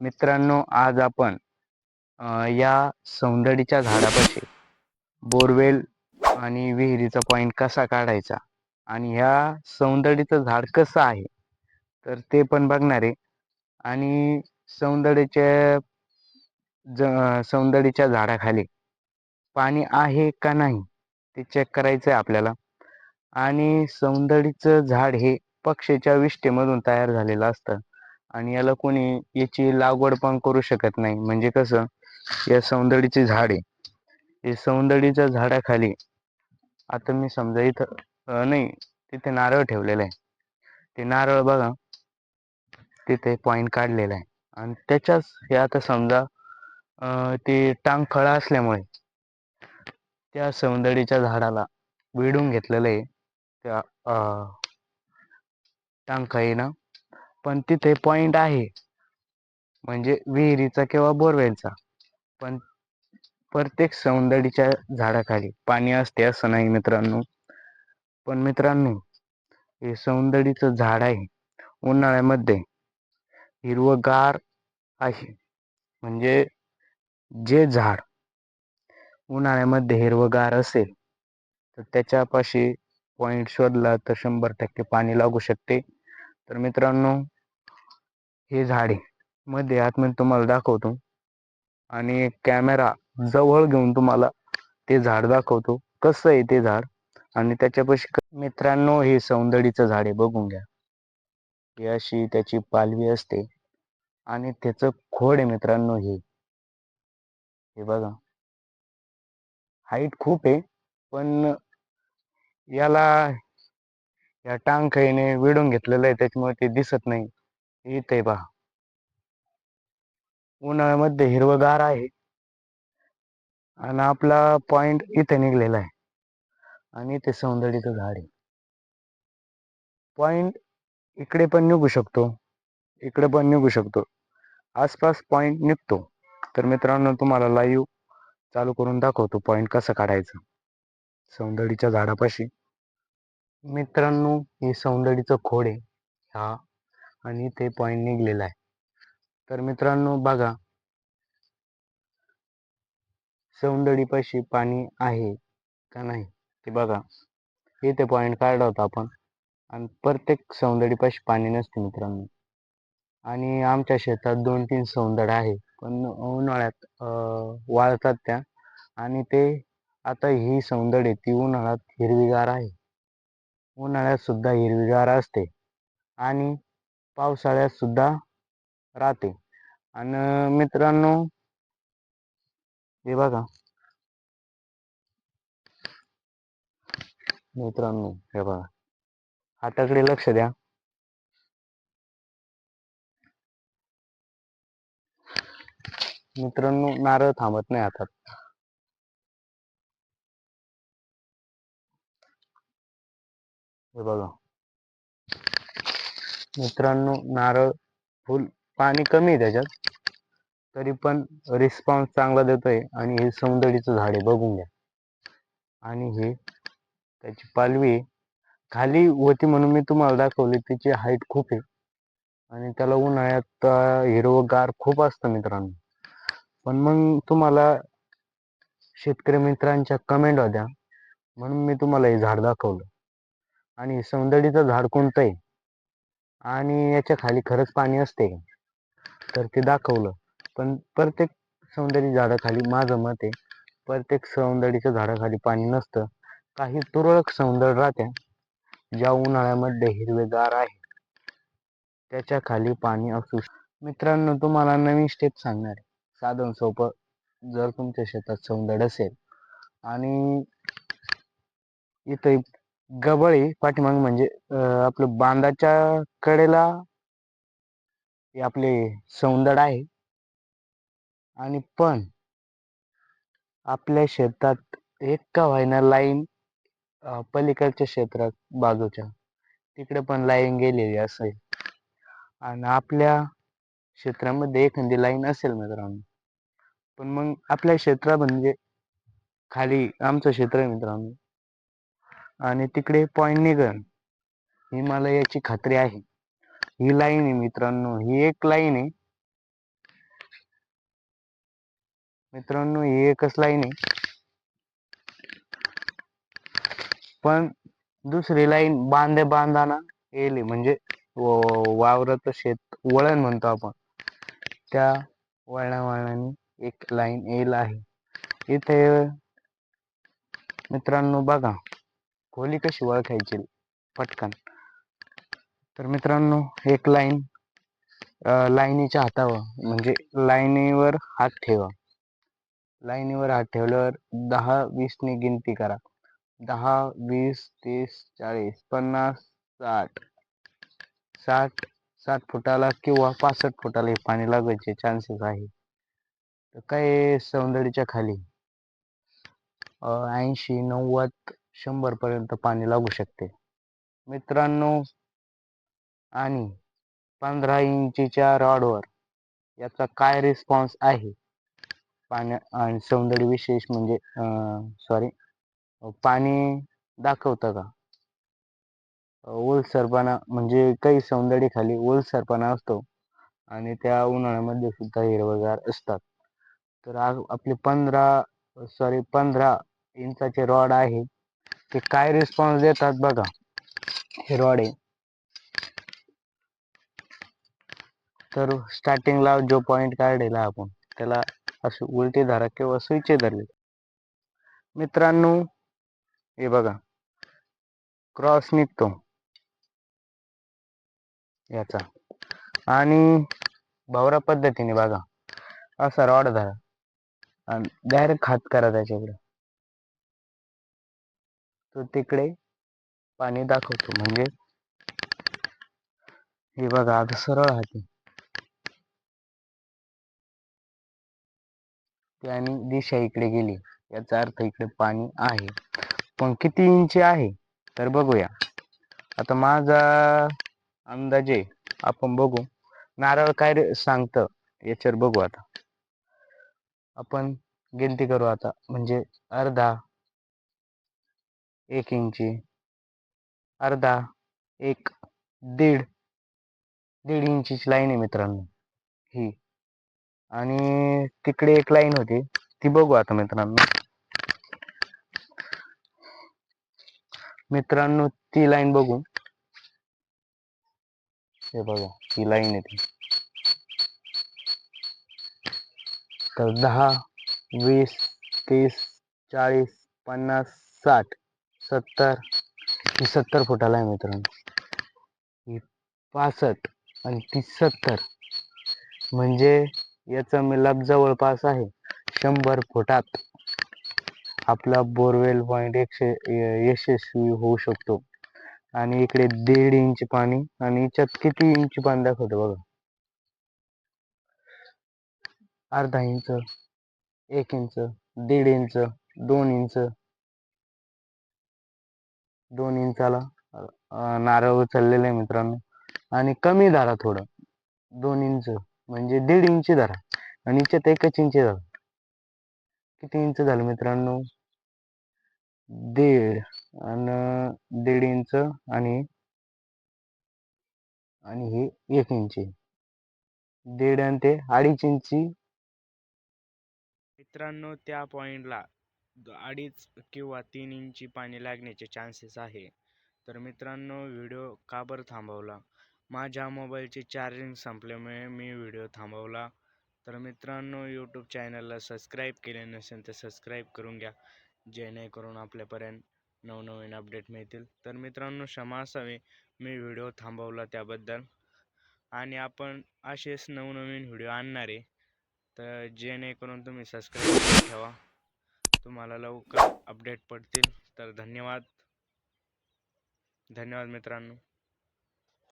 मित्रांनो आज आपण या सौंदर्याच्या झाडापाशी बोरवेल आणि विहिरीचा पॉईंट कसा काढायचा आणि ह्या सौंदर्याचं झाड कसं आहे तर ते पण बघणार आहे. आणि सौंदर्याच्या ज सौंदर्याच्या झाडाखाली पाणी आहे का नाही ते चेक करायचं आहे आपल्याला. आणि सौंदर्याचं झाड हे पक्षीच्या विष्ठेमधून तयार झालेलं असतं. आणि याला कोणी याची लागवड पण करू शकत नाही. म्हणजे कसं या सौंदर्याचे झाड आहे हे सौंदर्याच्या झाडाखाली आता मी समजा इथं नाही तिथे नारळ ठेवलेला आहे. ते नारळ बघा तिथे पॉईंट काढलेला आहे. आणि त्याच्याच हे आता समजा ते टांग खळा असल्यामुळे त्या सौंदर्याच्या झाडाला वेढून घेतलेलं आहे. त्या टांग टांगखळीनं पण तिथे पॉइंट आहे. म्हणजे विहिरीचा किंवा बोरवेलचा. पण प्रत्येक सौंदर्याच्या झाडाखाली पाणी असते असं नाही मित्रांनो. पण मित्रांनो हे सौंदर्याचं झाड आहे. उन्हाळ्यामध्ये हिरवगार आहे. म्हणजे जे झाड उन्हाळ्यामध्ये हिरवगार असेल तर त्याच्यापाशी पॉईंट शोधला तर शंभर टक्के पाणी लागू शकते. तर मित्रांनो हे झाड आहे मध्ये आतमध्ये तुम्हाला दाखवतो. आणि कॅमेरा जवळ घेऊन तुम्हाला ते झाड दाखवतो. कसं आहे ते झाड? आणि त्याच्यापाशी मित्रांनो हे सौंदर्याचं झाड आहे बघून घ्या. ही अशी त्याची पालवी असते. आणि त्याचं खोड आहे मित्रांनो हे. हे बघा. हाईट खूप आहे पण याला या टांगखळीने विडून घेतलेलं आहे त्याच्यामुळे ते दिसत नाही. इथे पहा उन्हाळ्यामध्ये हिरवगार आहे. आणि आपला पॉइंट इथे निघलेला आहे. आणि इथे सौंदर्याचं झाड आहे. पॉइंट इकडे पण निघू शकतो. इकडे पण निघू शकतो. आसपास पॉइंट निघतो. तर मित्रांनो तुम्हाला लाईव्ह चालू करून दाखवतो पॉइंट कसं काढायचं. सौंदर्याच्या झाडापाशी. मित्रांनो हे सौंदर्याचं खोड आहे. आणि ते पॉईंट निघलेला आहे. तर मित्रांनो बघा. सौंदडीपाशी पाणी आहे का नाही ते बघा. इथे पॉईंट काढला होता आपण. आणि प्रत्येक सौंदडीपाशी पाणी नसते मित्रांनो. आणि आमच्या शेतात दोन तीन सौंदर्य आहे पण उन्हाळ्यात वाळतात त्या. आणि ते आता ही सौंदर्य ती उन्हाळ्यात हिरवीगार आहे. उन्हाळ्यात सुद्धा हिरवीगार असते. आणि पावसाळ्यात सुद्धा राहते. आणि मित्रांनो हे बघा. मित्रांनो हे बघा. हाताकडे लक्ष द्या. मित्रांनो नारळ थांबत नाही हातात. हे बघा. मित्रांनो नारळ फुल पाणी कमी आहे त्याच्यात. तरी पण रिस्पॉन्स चांगला देतोय आणि हे सौंदर्याचं झाड आहे बघून घ्या. आणि हे त्याची पालवी आहे. खाली होती म्हणून मी तुम्हाला दाखवली त्याची हाईट खूप आहे. आणि त्याला उन्हाळ्यात अं, हिरवंगार खूप असतं मित्रांनो. पण मग तुम्हाला शेतकरी मित्रांच्या कमेंट होत्या म्हणून मी तुम्हाला हे झाड दाखवलं. आणि सौंदर्याचं झाड कोणतं आहे? आणि याच्या खाली खरंच पाणी असते. का? तर ते दाखवलं. पण प्रत्येक सौंदर्य झाडाखाली माझं मत आहे. प्रत्येक सौंदर्याच्या झाडाखाली पाणी नसतं. काही तुरळक सौंदर्य राहत्या ज्या उन्हाळ्यामध्ये हिरवेगार आहे. त्याच्याखाली पाणी असू मित्रांनो तुम्हाला नवीन स्टेप सांगणार आहे. साधन सोपं जर तुमच्या शेतात सौंदर्य असेल आणि इथं गबळी पाठीमाग म्हणजे आपलं बांधाच्या कडेला हे आपले सौंदर्य आहे. आणि पण आपल्या शेतात एक का व्हायना लाईन पलीकडच्या क्षेत्रात बाजूच्या तिकडे पण लाईन गेलेली असेल. आणि आपल्या क्षेत्रामध्ये एखादी लाईन असेल मित्रांनो. पण मग आपल्या क्षेत्रात म्हणजे खाली आमचं क्षेत्र आहे मित्रांनो. आणि तिकडे पॉइंट निघन. ही मला याची खात्री आहे. ही लाईन आहे मित्रांनो. ही एक लाईन आहे. मित्रांनो ही एकच लाईन आहे. पण दुसरी लाईन बांधे बांधाना येईल म्हणजे वावरत शेत वळण म्हणतो आपण. त्या वळणा वळणाने एक लाईन येईल आहे. इथे मित्रांनो बघा. खोली कशी ओळखायची पटकन? तर मित्रांनो एक लाईन लाईनीच्या हातावर म्हणजे लाईनीवर हात ठेवा. लाईनीवर हात ठेवल्यावर दहा वीसने गिनती करा. दहा वीस तीस चाळीस पन्नास साठ. साठ साठ फुटाला किंवा पासष्ट फुटाला हे पाणी लागायचे चान्सेस आहे. तर काय सौंदर्याच्या खाली? ऐंशी नव्वद शंभर पर्यंत पाणी लागू शकते. मित्रांनो आणि पंधरा इंचीच्या रॉडवर याचा काय रिस्पॉन्स आहे? पाण्या आणि सौंदर्य विशेष म्हणजे सॉरी पाणी दाखवतं का? ओलसरपणा म्हणजे काही सौंदर्य खाली ओलसरपणा असतो आणि त्या उन्हाळ्यामध्ये सुद्धा हिरवगार असतात. तर आज आपले पंधरा सॉरी पंधरा इंचाचे रॉड आहे. ते काय रिस्पॉन्स देतात बघा. हिरवाडे. तर स्टार्टिंगला जो पॉइंट काढलेला आपण त्याला अशी उलटी धारा किंवा स्विचे धरले. मित्रांनो हे बघा. क्रॉस निघतो. याचा. आणि भवरा पद्धतीने बघा. असा रॉड धरा. आणि डायरेक्ट खात करा त्याच्याकडे. तो तिकडे पाणी दाखवतो. म्हणजे हे बघा आता सरळ हाती आणि दिशा इकडे गेली. याचा अर्थ इकडे पाणी आहे. पण किती इंची आहे? तर बघूया. आता माझा अंदाजे आपण बघू. नारळ काय रे सांगतं? याच्यावर बघू आता. आपण गिनती करू आता. म्हणजे अर्धा एक इंची अर्धा एक दीड दीड इंचीची लाईन आहे मित्रांनो ही. आणि तिकडे एक लाईन होती ती बघू आता मित्रांनो. मित्रांनो ती लाईन बघू. हे बघा ही लाईन आहे ती. तर दहा वीस तीस चाळीस पन्नास साठ. सत्तर. ही सत्तर फुटाला आहे मित्रांनो. ही पासष्ट आणि ती सत्तर. म्हणजे याचा मिलाप जवळपास आहे शंभर फुटात. आपला बोरवेल पॉईंट एकशे यशस्वी होऊ शकतो. आणि इकडे दीड इंच पाणी आणि याच्यात किती इंच पाणी दाखवतो बघा. अर्धा इंच एक इंच दीड इंच दोन इंच दोन इंचाला. नारळ उचललेलं आहे मित्रांनो. आणि कमी धरा थोडं. दोन इंच म्हणजे दीड इंची धरा. आणि याच्यात एकच इंची धरा. किती इंच झालं मित्रांनो? दीड. आणि दीड इंच आणि आणि हे एक इंची दीड आणि ते अडीच इंची मित्रांनो त्या पॉइंटला अडीच किंवा तीन इंची पाणी लागण्याचे चान्सेस आहे. तर मित्रांनो व्हिडिओ का बरं थांबवला? माझ्या मोबाईलचे चार्जिंग संपल्यामुळे मी व्हिडिओ थांबवला. तर मित्रांनो यूट्यूब चॅनलला सबस्क्राईब केले नसेल तर सबस्क्राईब करून घ्या. जेणेकरून आपल्यापर्यंत नवनवीन अपडेट मिळतील. तर मित्रांनो क्षमा असावी. मी व्हिडिओ थांबवला त्याबद्दल. आणि आपण असेच नवनवीन व्हिडिओ आणणार. आहे तर जेणेकरून तुम्ही सबस्क्राईब करून ठेवा. तुम्हाला लवकर अपडेट पडतील. तर धन्यवाद. धन्यवाद मित्रांनो.